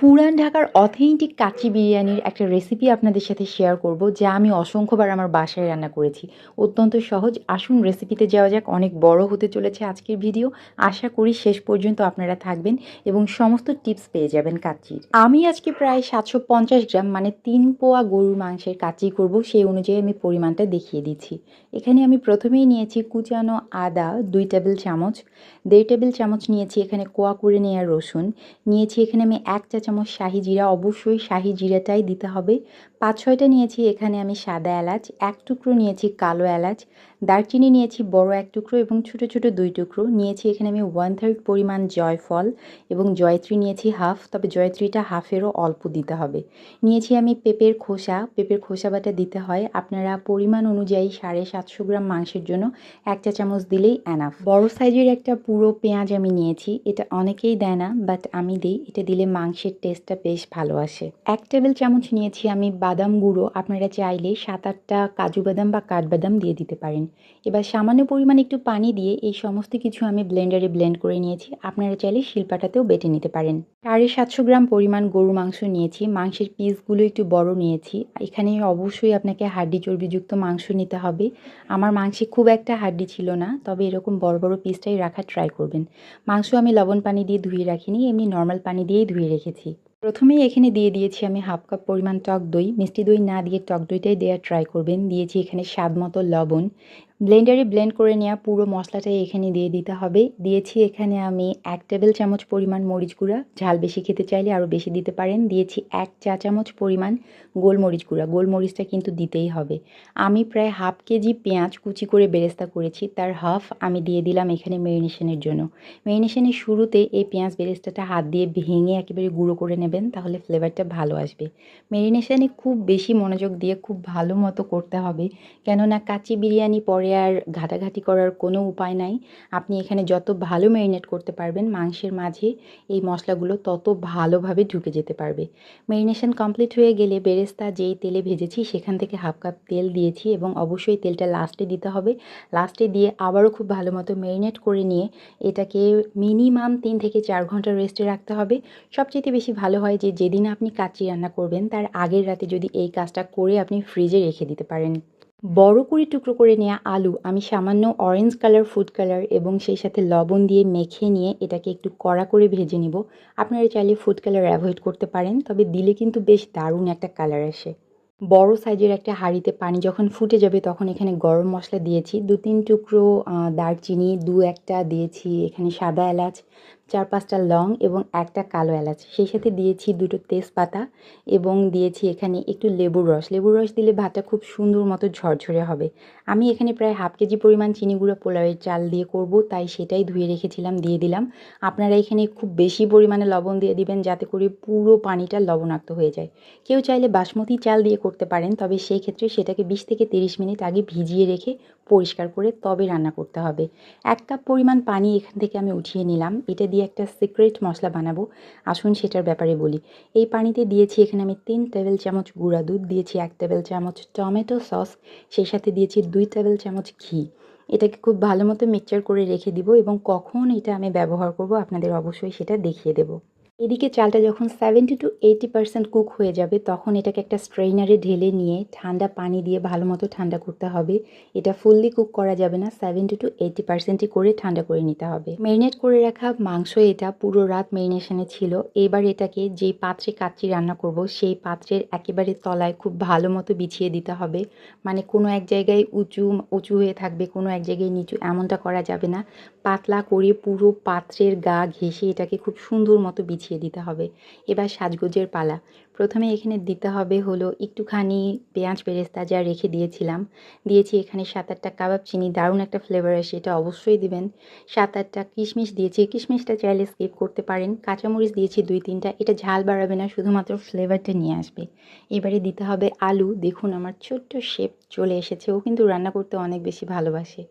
পুরান ঢাকার অথেন্টিক কাচ্চি বিরিয়ানির একটা রেসিপি আপনাদের সাথে শেয়ার করব, যা আমি অসংখ্যবার আমার বাসায় রান্না করেছি। অত্যন্ত সহজ, আসুন রেসিপিতে যাওয়া যাক, অনেক বড় হতে চলেছে আজকের ভিডিও আশা করি শেষ পর্যন্ত আপনারা থাকবেন এবং সমস্ত টিপস পেয়ে যাবেন কাচ্চির। আমি আজকে প্রায় সাতশো পঞ্চাশ গ্রাম মানে তিন পোয়া গরুর মাংসের কাচ্চি করব, সেই অনুযায়ী আমি পরিমাণটা দেখিয়ে দিচ্ছি। এখানে আমি প্রথমেই নিয়েছি কুচানো আদা দুই টেবিল চামচ, দেড় টেবিল চামচ নিয়েছি এখানে কোয়া করে নেওয়া রসুন, নিয়েছি এখানে আমি এক চা চামচ শাহি জিরা, অবশ্যই শাহি জিরাটাই দিতে হবে। পাঁচ ছয়টা নিয়েছি, এখানে আমি সাদা এলাচ, এক টুকরো নিয়েছি কালো এলাচ দারচিনি নিয়েছি বড় এক টুকরো এবং ছোট ছোট দুই টুকরো। নিয়েছি এখানে আমি ওয়ান থার্ড পরিমাণ জয়ফল এবং জয়ত্রী নিয়েছি হাফ তবে জয়ত্রীটা হাফেরও অল্প দিতে হবে। নিয়েছি আমি পেঁপের খোসা পেঁপের খোসা বাটা দিতে হয়। আপনারা পরিমাণ অনুযায়ী সাড়ে সাতশো গ্রাম মাংসের জন্য এক চা চামচ দিলেই অ্যানাফ বড় সাইজের একটা পুরো পেঁয়াজ আমি নিয়েছি। এটা অনেকেই দেয় না বাট আমি দিই। এটা দিলে মাংসের টেস্টটা বেশ ভালো আসে। এক টেবিল চামচ নিয়েছি আমি বাদাম গুঁড়ো। আপনারা চাইলে সাত আটটা কাজু বাদাম বা কাঠবাদাম দিয়ে দিতে পারেন। এবার সামান্য পরিমাণে একটু পানি দিয়ে এই সমস্ত কিছু আমি ব্লেন্ডারে ব্লেন্ড করে নিয়েছি। আপনারা চাইলে শিল্পাটাতেও বেটে নিতে পারেন। সাড়ে সাতশো গ্রাম পরিমাণ গরু মাংস নিয়েছি। মাংসের পিসগুলো একটু বড় নিয়েছি। এখানে অবশ্যই আপনাকে হাড্ডি চর্বিযুক্ত মাংস নিতে হবে। আমার মাংসে খুব একটা হাড্ডি ছিল না, তবে এরকম বড় বড় পিসটাই রাখার ট্রাই করবেন। মাংস আমি লবণ পানি দিয়ে ধুয়ে রাখিনি, এমনি নর্মাল পানি দিয়েই ধুয়ে রেখেছি। প্রথমেই এখানে দিয়ে দিয়েছি আমি হাফ কাপ পরিমাণ টক দই। মিষ্টি দই না দিয়ে টক দইটাই দেওয়ার ট্রাই করবেন। দিয়েছি এখানে স্বাদ মতো লবণ। ব্লেন্ডারে ব্লেন্ড করে নেওয়া পুরো মশলাটাই এখানে দিয়ে দিতে হবে। দিয়েছি এখানে আমি এক টেবিল চামচ পরিমাণ মরিচ গুঁড়া। ঝাল বেশি খেতে চাইলে আরও বেশি দিতে পারেন। দিয়েছি এক চা চামচ পরিমাণ গোলমরিচ গুঁড়া। গোলমরিচটা কিন্তু দিতেই হবে। আমি প্রায় হাফ কেজি পেঁয়াজ কুচি করে বেরেস্তা করেছি। তার হাফ আমি দিয়ে দিলাম এখানে মেরিনেশনের জন্য। মেরিনেশনের শুরুতে এই পেঁয়াজ বেরেস্তাটা হাত দিয়ে ভেঙে একেবারে গুঁড়ো করে নেবেন, তাহলে ফ্লেভারটা ভালো আসবে। মেরিনেশনে খুব বেশি মনোযোগ দিয়ে খুব ভালো মতো করতে হবে। কেননা কাচি বিরিয়ানি পরে আর ঘাটাঘাটি করার কোনো উপায় নাই। আপনি এখানে যত ভালো ম্যারিনেট করতে পারবেন, মাংসের মাঝে এই মশলাগুলো তত ভালোভাবে ঢুকে যেতে পারবে। ম্যারিনেশন কমপ্লিট হয়ে গেলে বেরেস্তা যেই তেলে ভেজেছি, সেখান থেকে হাফ কাপ তেল দিয়েছি এবং অবশ্যই তেলটা লাস্টে দিতে হবে। লাস্টে দিয়ে আবারও খুব ভালো মতো ম্যারিনেট করে নিয়ে এটাকে মিনিমাম তিন থেকে চার ঘণ্টা রেস্টে রাখতে হবে। সবচেয়ে বেশি ভালো হয় যে, যেদিন আপনি কাচ্চি রান্না করবেন, তার আগের রাতে যদি এই কাজটা করে আপনি ফ্রিজে রেখে দিতে পারেন। বড় করে টুকরো করে নেওয়া আলু আমি সামান্য অরেঞ্জ কালার ফুড কালার এবং সেই সাথে লবণ দিয়ে মেখে নিয়ে এটাকে একটু কড়া করে ভেজে নিব। আপনারা চাইলে ফুড কালার অ্যাভয়েড করতে পারেন, তবে দিলে কিন্তু বেশ দারুণ একটা কালার আসে। বড় সাইজের একটা হাঁড়িতে পানি যখন ফুটে যাবে তখন এখানে গরম মশলা দিয়েছি। দু তিন টুকরো দারচিনি দু একটা দিয়েছি এখানে সাদা এলাচ। চার পাঁচটা লং এবং একটা কালো এলাচ। সেই সাথে দিয়েছি দুটো তেজপাতা এবং দিয়েছি এখানে একটু লেবুর রস। লেবুর রস দিলে ভাতটা খুব সুন্দর মতো ঝরঝরে হবে। আমি এখানে প্রায় হাফ কেজি পরিমাণ চিনি গুঁড়ো পোলাওয়ের চাল দিয়ে করব, তাই সেটাই ধুয়ে রেখেছিলাম, দিয়ে দিলাম। আপনারা এখানে খুব বেশি পরিমাণে লবণ দিয়ে দিবেন যাতে করে পুরো পানিটা লবণাক্ত হয়ে যায়। কেউ চাইলে বাসমতি চাল দিয়ে করতে পারেন, তবে সেই ক্ষেত্রে সেটাকে বিশ থেকে তিরিশ মিনিট আগে ভিজিয়ে রেখে পরিষ্কার করে তবে রান্না করতে হবে। এক কাপ পরিমাণ পানি এখান থেকে আমি উঠিয়ে নিলাম। এটা দিয়ে একটা সিক্রেট মশলা বানাবো। আসুন সেটার ব্যাপারে বলি। এই পানিতে দিয়েছি এখানে আমি তিন টেবিল চামচ গুঁড়া দুধ, দিয়েছি এক টেবিল চামচ টমেটো সস, সেই সাথে দিয়েছি দুই টেবিল চামচ ঘি। এটাকে খুব ভালো মতো মিক্সচার করে রেখে দিব এবং কখন এটা আমি ব্যবহার করব আপনাদের অবশ্যই সেটা দেখিয়ে দেবো। এদিকে চালটা যখন seventy two eighty percent cook হয়ে যাবে, তখন এটাকে একটা স্ট্রেইনারে ঢেলে নিয়ে ঠান্ডা পানি দিয়ে ভালো মতো ঠান্ডা করতে হবে। এটা ফুললি কুক করা যাবে না সেভেন্টি টু এইটি পার্সেন্টই করে ঠান্ডা করে নিতে হবে। ম্যারিনেট করে রাখা মাংস এটা পুরো রাত ম্যারিনেশনে ছিল। এবার এটাকে যেই পাত্রে কাচ্চি রান্না করব, সেই পাত্রের একেবারে তলায় খুব ভালো মতো বিছিয়ে দিতে হবে। মানে কোনো এক জায়গায় উঁচু উঁচু হয়ে থাকবে, কোনো এক জায়গায় নিচু এমনটা করা যাবে না। পাতলা করে পুরো পাত্রের গা ঘেঁষে এটাকে খুব সুন্দর মতো বিছিয়ে গুছিয়ে দিতে হবে। এবার সাজগোজের পালা। প্রথমে এখানে দিতে হবে হলো একটুখানি পেঁয়াজ বেরেস্তা যা রেখে দিয়েছিলাম। দিয়েছি এখানে সাত আটটা কাবাব চিনি, দারুণ একটা ফ্লেভার আসে, এটা অবশ্যই দিবেন। সাত আটটা কিশমিশ দিয়েছি কিশমিশটা চাইলে স্কিপ করতে পারেন। কাঁচামরিচ দিয়েছি দুই তিনটা, এটা ঝাল বাড়াবে না, শুধুমাত্র ফ্লেভারটা নিয়ে আসবে। এবারে দিতে হবে আলু। দেখুন আমার ছোট্ট শেপ চলে এসেছে, ও কিন্তু রান্না করতে অনেক বেশি ভালোবাসে।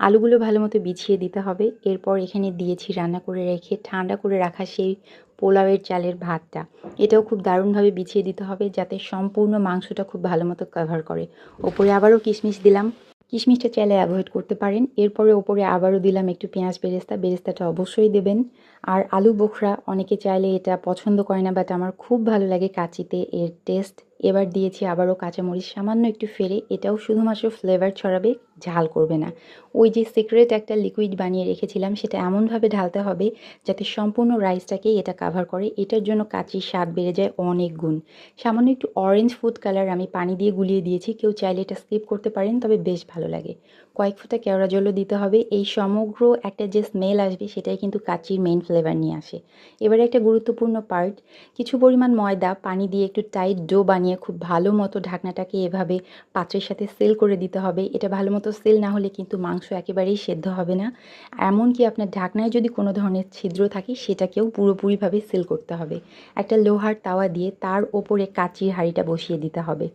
আলুগুলো ভালো মতো বিছিয়ে দিতে হবে। এরপর এখানে দিয়েছি রান্না করে রেখে, ঠান্ডা করে রাখা সেই পোলাওয়ের চালের ভাতটা। এটাও খুব দারুণভাবে বিছিয়ে দিতে হবে যাতে সম্পূর্ণ মাংসটা খুব ভালো মতো কভার করে। ওপরে আবারও কিশমিশ দিলাম। কিশমিশটা চাইলে অ্যাভয়েড করতে পারেন। এরপরে ওপরে আবারও দিলাম একটু পেঁয়াজ বেরেস্তা। বেরেস্তাটা অবশ্যই দেবেন। আর আলু বোখরা, অনেকে চাইলে এটা পছন্দ করে না বাট আমার খুব ভালো লাগে কাচিতে। এর টেস্ট এবার দিয়েছি আবারও কাঁচামরিচ, সামান্য একটু ফেরে। এটাও শুধুমাত্র ফ্লেভার ছড়াবে, ঝাল করবে না। ওই যে সিক্রেট একটা লিকুইড বানিয়ে রেখেছিলাম, সেটা এমনভাবে ঢালতে হবে যাতে সম্পূর্ণ রাইসটাকেই এটা কাভার করে। এটার জন্য কাঁচির স্বাদ বেড়ে যায় অনেক গুণ। সামান্য একটু অরেঞ্জ ফুড কালার আমি পানি দিয়ে গুলিয়ে দিয়েছি, কেউ চাইলে এটা স্কিপ করতে পারেন, তবে বেশ ভালো লাগে। কয়েক ফোঁটা কেওড়া জলও দিতে হবে। এই সমগ্র একটা যে স্মেল আসবে, সেটাই কিন্তু কাচির মেইন ফ্লেভার নিয়ে আসে। এবারে একটা গুরুত্বপূর্ণ পার্ট কিছু পরিমাণ ময়দা, পানি দিয়ে একটু টাইট ডো বানিয়ে খুব ভালো মতো ঢাকনাটাকে এভাবে পাত্রের সাথে সেল করে দিতে হবে। এটা ভালো মতো সেল না হলে কিন্তু মাংস একেবারেই সেদ্ধ হবে না। এমনকি আপনার ঢাকনায় যদি কোনো ধরনের ছিদ্র থাকে, সেটাকেও পুরোপুরিভাবে সেল করতে হবে। একটা লোহার তাওয়া দিয়ে তার ওপরে কাচির হাঁড়িটা বসিয়ে দিতে হবে।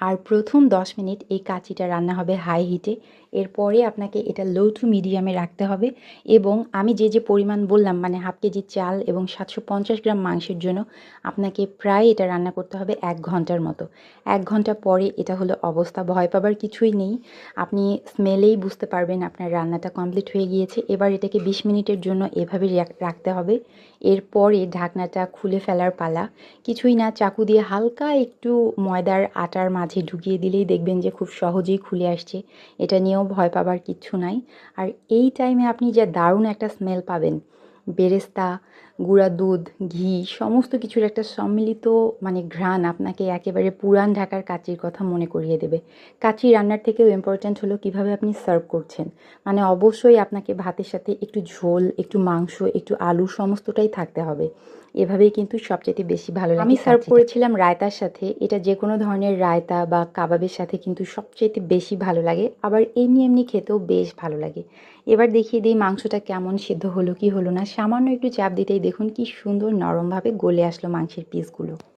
আর প্রথম দশ মিনিট এই কাচিটা রান্না হবে হাই হিটে এরপরে আপনাকে এটা লো টু মিডিয়ামে রাখতে হবে এবং আমি যে যে পরিমাণ বললাম মানে হাফ কেজি চাল এবং সাতশো পঞ্চাশ গ্রাম মাংসের জন্য আপনাকে প্রায় এটা রান্না করতে হবে এক ঘণ্টার মতো। এক ঘণ্টা পরে এটা হলো অবস্থা, ভয় পাবার কিছুই নেই। আপনি স্মেলেই বুঝতে পারবেন আপনার রান্নাটা কমপ্লিট হয়ে গিয়েছে। এবার এটাকে বিশ মিনিটের জন্য এভাবে রাখতে হবে। এরপরে ঢাকনাটা খুলে ফেলার পালা। কিছুই না, চাকু দিয়ে হালকা একটু ময়দার আটার মাঝে ঢুকিয়ে দিলেই দেখবেন যে খুব সহজেই খুলে আসছে। এটা নিয়েও ভয় পাবার কিচ্ছু নাই। আর এই টাইমে আপনি যে দারুণ একটা স্মেল পাবেন, বেরেস্তা, গুঁড়া দুধ, ঘি, সমস্ত কিছুর একটা সম্মিলিত মানে ঘ্রাণ আপনাকে একেবারে পুরান ঢাকার কাচির কথা মনে করিয়ে দেবে। কাচি রান্নার থেকেও ইম্পর্ট্যান্ট হলো কীভাবে আপনি সার্ভ করছেন। মানে অবশ্যই আপনাকে ভাতের সাথে একটু ঝোল, একটু মাংস, একটু আলু, সমস্তটাই থাকতে হবে। এভাবেই কিন্তু সবচেয়ে বেশি ভালো লাগে আমি সার্ভ করেছিলাম রায়তার সাথে। এটা যে কোনো ধরনের রায়তা বা কাবাবের সাথে কিন্তু সবচেয়ে বেশি ভালো লাগে। আবার এমনি এমনি খেতেও বেশ ভালো লাগে। এবার দেখিয়ে দিই মাংসটা কেমন সিদ্ধ হলো কি হলো না। সামান্য একটু চাপ দিতেই দেখুন কি সুন্দর নরমভাবে গলে আসলো মাংসের পিসগুলো